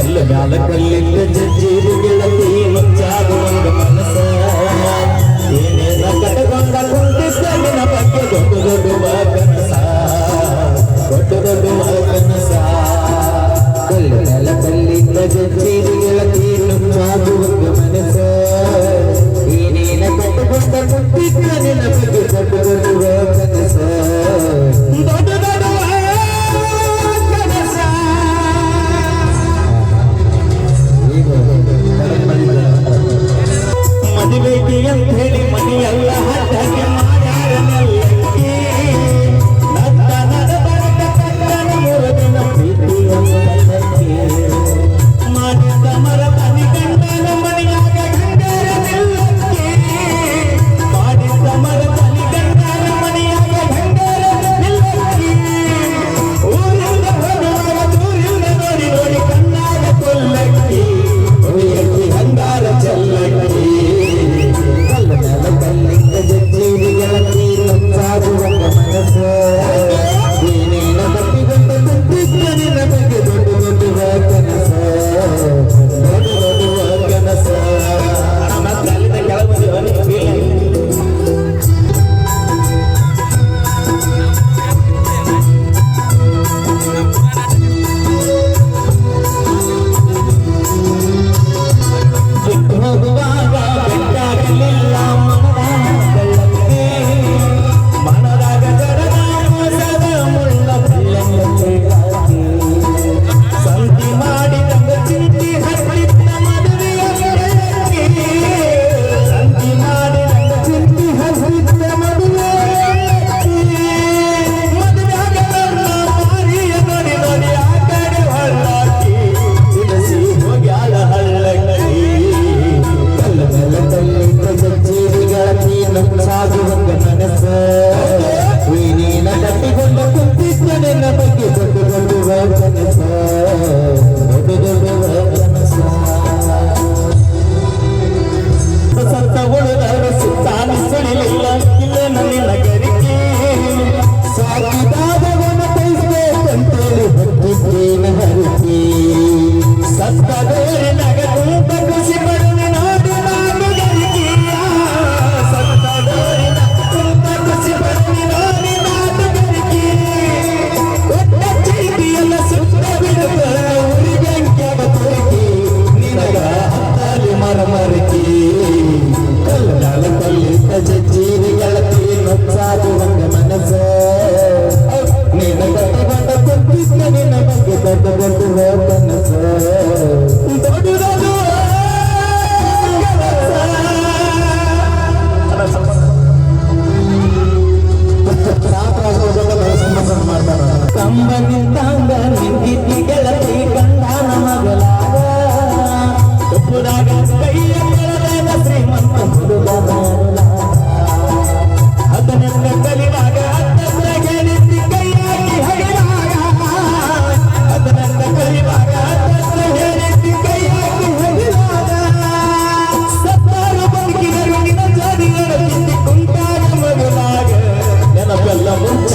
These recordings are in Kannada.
ಕಲ್ಲ ಮ್ಯಾಲ ಕಲ್ಲಿಂದ ಜಜ್ಜಿರು ಗೆಳತಿ ಮುಚ್ಚಾಗುವಂದ ಮನಸ್ಸ ಏನೇನ ಕಟಗೊಂಡ ಕುಂತಿದ್ದಲಿನ ಬಗ್ಗೆ ದೊಡ್ಡ ದೊಡ್ಡ ಕನಸ ದೊಡ್ಡ ದೊಡ್ಡ ಕನಸ ಕಲ್ಲ ಮ್ಯಾಲ ಕಲ್ಲಿಂದ ಜಜ್ಜಿ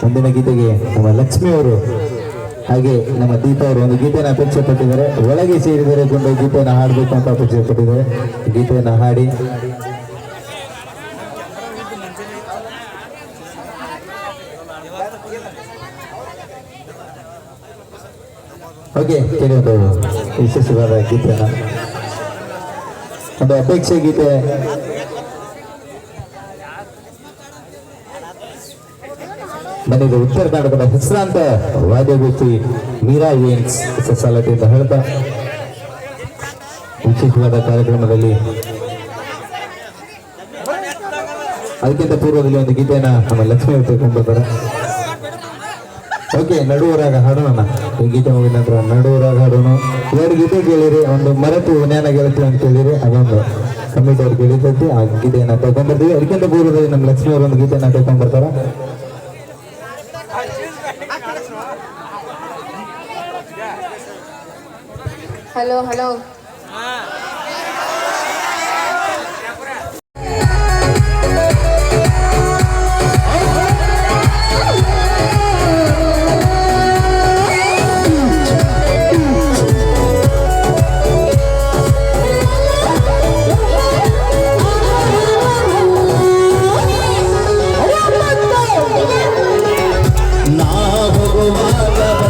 ಮುಂದಿನ ಗೀತೆಗೆ ನಮ್ಮ ಲಕ್ಷ್ಮಿ ಅವರು ಹಾಗೆ ನಮ್ಮ ದೀಪ ಅವರು ಒಂದು ಗೀತೆಯನ್ನು ಅಪೇಕ್ಷೆ ಪಟ್ಟಿದ್ದಾರೆ ಒಳಗೆ ಸೇರಿದರೆ ಕೊಂಡು ಗೀತೆಯನ್ನು ಹಾಡಬೇಕು ಅಂತ ಅಪೇಕ್ಷೆ ಪಟ್ಟಿದ್ದಾರೆ ಗೀತೆಯನ್ನು ಹಾಡಿ. ಓಕೆ ಒಂದು ವಿಶೇಷವಾದ ಗೀತೆಯನ್ನು ಒಂದು ಅಪೇಕ್ಷೆ ಗೀತೆ ಮನೆಗೆ ಉತ್ತರ ಕನ್ನಡದ ಹೆಸರಾಂತ ವಾದ್ಯಗೋಷ್ಠಿ ಮೀರಾ ಏನ್ಸ್ ಸೊಸಾಲಟಿ ಅಂತ ಹೇಳ್ತಾ. ವಿಶೇಷವಾದ ಕಾರ್ಯಕ್ರಮದಲ್ಲಿ ಅದಕ್ಕಿಂತ ಪೂರ್ವದಲ್ಲಿ ಒಂದು ಗೀತೆಯನ್ನ ನಮ್ಮ ಲಕ್ಷ್ಮೀ ತೆಗೆದುಕೊಂಡ್ಬರ್ತಾರೆ ಓಕೆ ನಡುವರಾಗ ಹಾಡೋಣ. ಈ ಗೀತೆ ಮುಗಿದ ನಂತರ ನಡುವರಾಗ ಹಾಡೋಣ. ಎರಡು ಗೀತೆ ಕೇಳಿರಿ, ಒಂದು ಮರೆತು ಜ್ಞಾನ ಗೆಳತಿ ಅಂತ ಕೇಳಿರಿ, ಅದೊಂದು ಕಮಿಟಿ ಅವ್ರು ಕೇಳಿದ್ದೈತಿ ಆ ಗೀತೆಯನ್ನ ತಗೊಂಡ್ಬರ್ತೀವಿ. ಅದಕ್ಕಿಂತ ಪೂರ್ವದಲ್ಲಿ ನಮ್ಮ ಲಕ್ಷ್ಮಿಯವರ ಒಂದು ಗೀತೆಯನ್ನ ತಗೊಂಡ್ಬರ್ತಾರೆ. Hello hello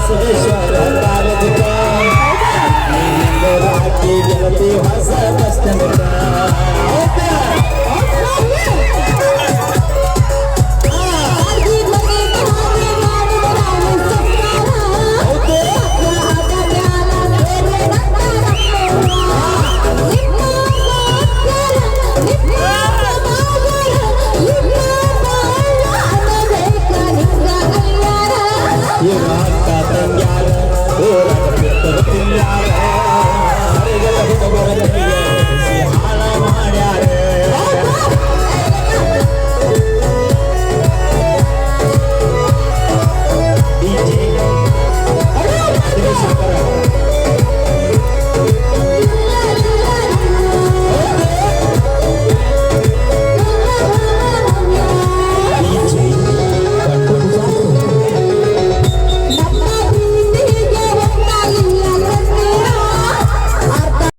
Salvation.